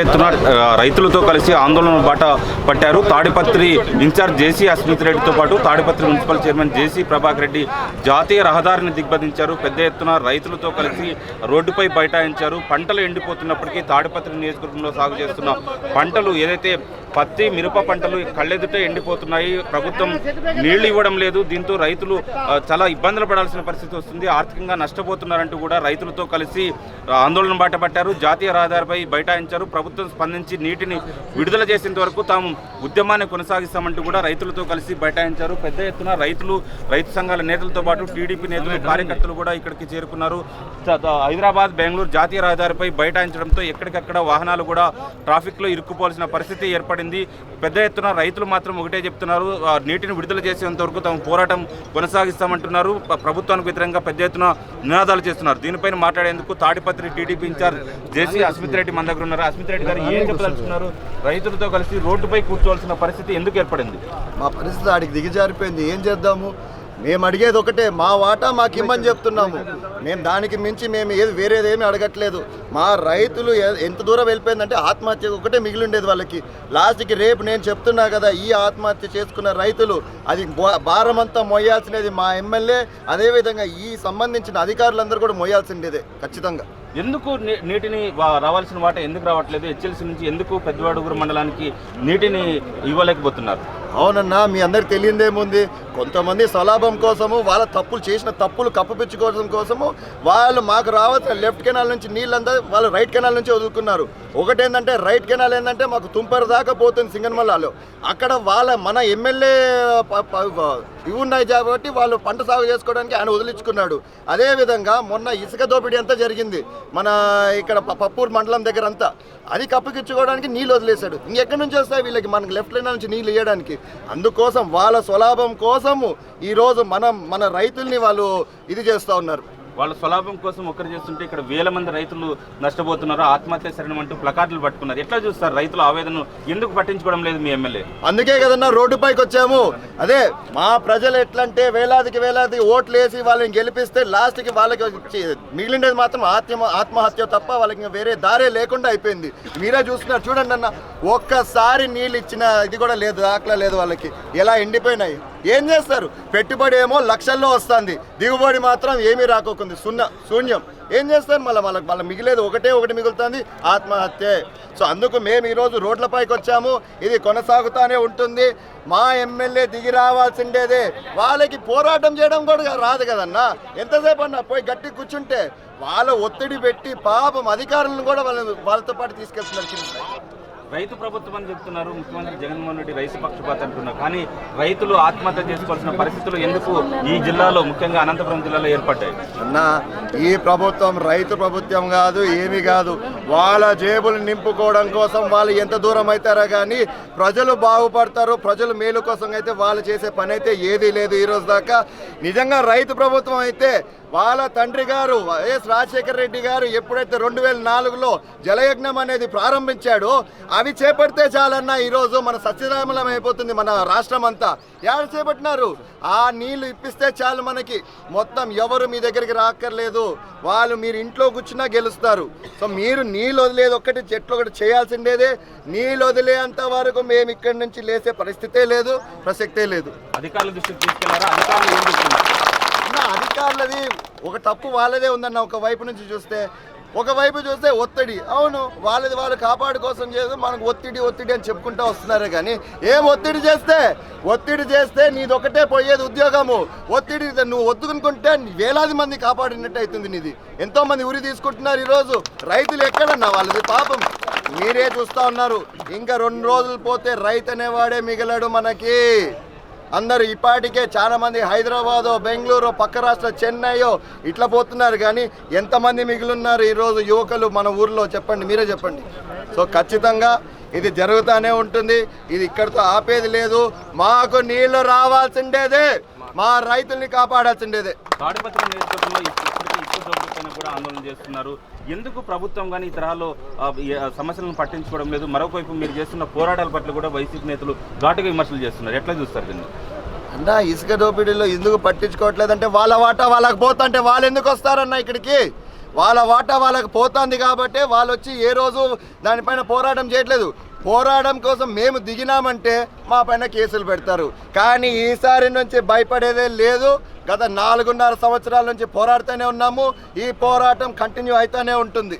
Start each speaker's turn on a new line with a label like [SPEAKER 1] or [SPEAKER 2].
[SPEAKER 1] ఎత్తున రైతులతో కలిసి ఆందోళన బాట పట్టారు. తాడిపత్రి ఇన్ఛార్జ్ జేసీ అస్మిత్ రెడ్డితో పాటు Tadipatri municipal chairman JC Prabhakar Reddy జాతీయ రహదారిని దిగ్బంధించారు. పెద్ద ఎత్తున రైతులతో కలిసి రోడ్డుపై బైఠాయించారు. పంటలు ఎండిపోతున్నప్పటికీ తాడిపత్రి నియోజకవర్గంలో సాగు చేస్తున్న పంటలు ఏదైతే పత్తి మిరప పంటలు కళ్ళెదుటే ఎండిపోతున్నాయి. ప్రభుత్వం నీళ్ళు ఇవ్వడం లేదు. దీంతో రైతులు చాలా ఇబ్బందులు పడాల్సిన పరిస్థితి వస్తుంది. ఆర్థికంగా నష్టపోతున్నారంటూ కూడా రైతులతో కలిసి ఆందోళన బాట పట్టారు. జాతీయ రహదారిపై బైఠాయించారు. ప్రభుత్వం స్పందించి నీటిని విడుదల చేసేంత వరకు తాము ఉద్యమాన్ని కొనసాగిస్తామంటూ కూడా రైతులతో కలిసి బైఠాయించారు. పెద్ద ఎత్తున రైతులు రైతు సంఘాల నేతలతో పాటు టీడీపీ నేతలు కార్యకర్తలు కూడా ఇక్కడికి చేరుకున్నారు. హైదరాబాద్ బెంగళూరు జాతీయ రహదారిపై బైఠాయించడంతో ఎక్కడికక్కడ వాహనాలు కూడా ట్రాఫిక్లో ఇరుక్కుపోవాల్సిన పరిస్థితి ఏర్పడింది. పెద్ద ఎత్తున రైతులు మాత్రం ఒకటే చెప్తున్నారు ఆ, నీటిని విడుదల చేసేంత వరకు తాము పోరాటం కొనసాగిస్తామంటున్నారు. ప్రభుత్వానికి వ్యతిరేకంగా పెద్ద ఎత్తున నినాదాలు చేస్తున్నారు. దీనిపైన మాట్లాడేందుకు Tadipatri TDP incharge JC Asmith Reddy మన దగ్గర ఉన్నారు. అస్మిత్ రెడ్డి గారు ఏం చెప్పదలుచుకున్నారు? రైతులతో కలిసి రోడ్డుపై కూర్చోవాల్సిన పరిస్థితి ఎందుకు ఏర్పడింది?
[SPEAKER 2] మా పరిస్థితి ఆడికి దిగజారిపోయింది. ఏం చేద్దాము? మేము అడిగేది ఒకటే మా వాటా మాకు ఇమ్మని చెప్తున్నాము. మేము దానికి మించి మేము ఏది వేరేదేమీ అడగట్లేదు. మా రైతులు ఎంత దూరం వెళ్ళిపోయిందంటే ఆత్మహత్య ఒకటే మిగిలి ఉండేది వాళ్ళకి. లాస్ట్కి రేపు నేను చెప్తున్నా కదా ఈ ఆత్మహత్య చేసుకున్న రైతులు అది భారం అంతా మొయ్యాల్సినది మా ఎమ్మెల్యే అదేవిధంగా ఈ సంబంధించిన అధికారులందరూ కూడా మొయ్యాల్సిండేదే ఖచ్చితంగా.
[SPEAKER 1] ఎందుకు నీ- నీటిని రావాల్సిన వాట ఎందుకు రావట్లేదు? హెచ్ఎల్సీ నుంచి ఎందుకు పెద్దవాడుగురు మండలానికి నీటిని ఇవ్వలేకపోతున్నారు?
[SPEAKER 2] అవునన్నా మీ అందరికి తెలియదేముంది? కొంతమంది స్వలాభం కోసము వాళ్ళ తప్పులు చేసిన తప్పులు కప్పపిచ్చుకోవడం కోసము వాళ్ళు మాకు రావాల్సిన లెఫ్ట్ కెనాల్ నుంచి నీళ్ళంతా వాళ్ళు రైట్ కెనాల్ నుంచి వదులుకున్నారు. ఒకటేందంటే రైట్ కెనాల్ ఏంటంటే మాకు తుంపర దాకా పోతుంది సింగన్మల్లాలో. అక్కడ వాళ్ళ మన ఎమ్మెల్యే ఇవి ఉన్నాయి కాబట్టి వాళ్ళు పంట సాగు చేసుకోవడానికి ఆయన వదిలించుకున్నాడు. అదేవిధంగా మొన్న ఇసుక దోపిడీ అంతా జరిగింది. మన ఇక్కడ ప- మండలం దగ్గర అంతా. అది కప్పకిచ్చుకోవడానికి నీళ్ళు వదిలేశాడు. ఇంకెక్కడి నుంచి వస్తాయి వీళ్ళకి? మనకి లెఫ్ట్ లైన్ నుంచి నీళ్ళు ఇవ్వడానికి అందుకోసం వాళ్ళ స్వలాభం కోసము ఈరోజు మనం మన రైతుల్ని వాళ్ళు ఇది చేస్తూ ఉన్నారు.
[SPEAKER 1] వాళ్ళ స్వలాభం కోసం ఒక్కరు చేస్తుంటే ఇక్కడ వేల మంది రైతులు నష్టపోతున్నారు ఆత్మహత్య శరణం అంటూ ప్లకార్డులు పట్టుకున్నారు. ఎట్లా చూస్తారు రైతుల ఆవేదన ఎందుకు పట్టించుకోవడం లేదు మీ ఎమ్మెల్యే?
[SPEAKER 2] అందుకే కదన్నా రోడ్డుపైకి వచ్చాము. అదే మా ప్రజలు ఎట్లంటే వేలాదికి వేలాది ఓట్లు వేసి వాళ్ళని గెలిపిస్తే లాస్ట్కి వాళ్ళకి మిగిలినది మాత్రం ఆత్మ ఆత్మహత్య తప్ప వాళ్ళకి వేరే దారే లేకుండా అయిపోయింది. మీరే చూస్తున్నారు. చూడండి అన్న ఒక్కసారి నీళ్ళు ఇచ్చిన ఇది కూడా లేదు దాఖలా లేదు వాళ్ళకి. ఎలా ఎండిపోయినాయి? ఏం చేస్తారు? పెట్టుబడి ఏమో లక్షల్లో వస్తుంది. దిగుబడి మాత్రం ఏమీ రాకోకుంది. సున్నా శూన్యం. ఏం చేస్తారు మళ్ళీ? వాళ్ళకి మళ్ళీ మిగిలేదు ఒకటే ఒకటి మిగులుతుంది. ఆత్మహత్య. సో అందుకు మేము ఈరోజు రోడ్లపైకి వచ్చాము. ఇది కొనసాగుతూనే ఉంటుంది. మా ఎమ్మెల్యే దిగి రావాల్సిండేదే. వాళ్ళకి పోరాటం చేయడం కూడా రాదు కదన్నా. ఎంతసేపు అన్నా పోయి గట్టి కూర్చుంటే వాళ్ళ ఒత్తిడి పెట్టి పాపం అధికారులను కూడా వాళ్ళ వాళ్ళతో పాటు తీసుకెళ్తున్నారు.
[SPEAKER 1] రైతు ప్రభుత్వం అని చెప్తున్నారు. ముఖ్యమంత్రి జగన్మోహన్ రెడ్డి రైతు పక్షపాత అంటున్నారు. కానీ రైతులు ఆత్మహత్య చేసుకోవాల్సిన పరిస్థితులు ఎందుకు ఈ జిల్లాలో ముఖ్యంగా అనంతపురం జిల్లాలో ఏర్పడ్డాయి?
[SPEAKER 2] అన్న ఈ ప్రభుత్వం రైతు ప్రభుత్వం కాదు ఏమి కాదు. వాళ్ళ జేబులు నింపుకోవడం కోసం వాళ్ళు ఎంత దూరం అవుతారో కానీ ప్రజలు బాగుపడతారు ప్రజలు మేలు కోసం అయితే వాళ్ళు చేసే పని అయితే ఏదీ లేదు ఈ రోజు దాకా. నిజంగా రైతు ప్రభుత్వం అయితే వాళ్ళ తండ్రి గారు వైఎస్ రాజశేఖర రెడ్డి గారు ఎప్పుడైతే రెండు వేల నాలుగులో జలయజ్ఞం అనేది ప్రారంభించాడో అవి చేపడితే చాలన్న ఈరోజు మన సత్యరామలం అయిపోతుంది మన రాష్ట్రం అంతా ఎవరు చేపట్టినారు? ఆ నీళ్ళు ఇప్పిస్తే చాలు మనకి. మొత్తం ఎవరు మీ దగ్గరికి రాక్కర్లేదు. వాళ్ళు మీరు ఇంట్లో కూర్చున్నా గెలుస్తారు. సో మీరు నీళ్ళు వదిలేదు ఒక్కటి చెట్లు ఒకటి చేయాల్సిండేదే. నీళ్ళు వదిలేంత వరకు మేము ఇక్కడి నుంచి లేసే పరిస్థితే లేదు ప్రసక్తే లేదు.
[SPEAKER 1] అధికారుల దృష్టికి తీసుకెళ్ళారా? అధికారులు ఏం చెప్తున్నారు
[SPEAKER 2] అధికారులది ఒక తప్పు వాళ్ళదే ఉందన్న ఒక వైపు నుంచి చూస్తే ఒక వైపు చూస్తే ఒత్తిడి. అవును వాళ్ళది వాళ్ళు కాపాడు కోసం చేసి మనకు ఒత్తిడి ఒత్తిడి అని చెప్పుకుంటూ వస్తున్నారు కానీ ఏం ఒత్తిడి చేస్తే? ఒత్తిడి చేస్తే నీదొకటే పోయేది ఉద్యోగము. ఒత్తిడి నువ్వు ఒత్తుకునుకుంటే వేలాది మంది కాపాడినట్టు అవుతుంది నీది. ఎంతో మంది ఉరి తీసుకుంటున్నారు ఈరోజు. రైతులు ఎక్కడన్నా వాళ్ళది పాపం. మీరే చూస్తా ఉన్నారు. ఇంకా రెండు రోజులు పోతే రైతు అనేవాడే మిగలడు మనకి. అందరూ ఇప్పటికే చాలామంది హైదరాబాదు హైదరాబాదో బెంగళూరు పక్క రాష్ట్ర చెన్నైయో ఇట్లా పోతున్నారు కానీ ఎంతమంది మిగిలిన్నారు ఈరోజు యువకులు మన ఊర్లో చెప్పండి మీరే చెప్పండి. సో ఖచ్చితంగా ఇది జరుగుతూనే ఉంటుంది ఇది ఇక్కడితో ఆపేది లేదు మాకు నీళ్ళు రావాల్సిండేదే మా రైతుల్ని కాపాడాల్సిండేదే
[SPEAKER 1] తాడిపత్రి ఇసుక కూడా ఆందోళన చేస్తున్నారు. ఎందుకు ప్రభుత్వం కానీ ఈ తరహాలో సమస్యలను పట్టించుకోవడం లేదు? మరొకవైపు మీరు చేస్తున్న పోరాటాల పట్ల కూడా వైసీపీ నేతలు ఘాటుగా విమర్శలు చేస్తున్నారు. ఎట్లా చూస్తారు దీన్ని?
[SPEAKER 2] అన్నా ఇసుక దోపిడీలో ఎందుకు పట్టించుకోవట్లేదంటే వాళ్ళ వాటా వాళ్ళకి పోతుంటే వాళ్ళు ఎందుకు వస్తారన్న ఇక్కడికి? వాళ్ళ వాటా వాళ్ళకి పోతుంది కాబట్టి వాళ్ళు వచ్చి ఏ రోజు దానిపైన పోరాటం చేయట్లేదు. పోరాటం కోసం మేము దిగినామంటే మా పైన కేసులు పెడతారు. కానీ ఈసారి నుంచి భయపడేదే లేదు. గత నాలుగున్నర సంవత్సరాల నుంచి పోరాడుతూనే ఉన్నాము. ఈ పోరాటం కంటిన్యూ అవుతూనే ఉంటుంది.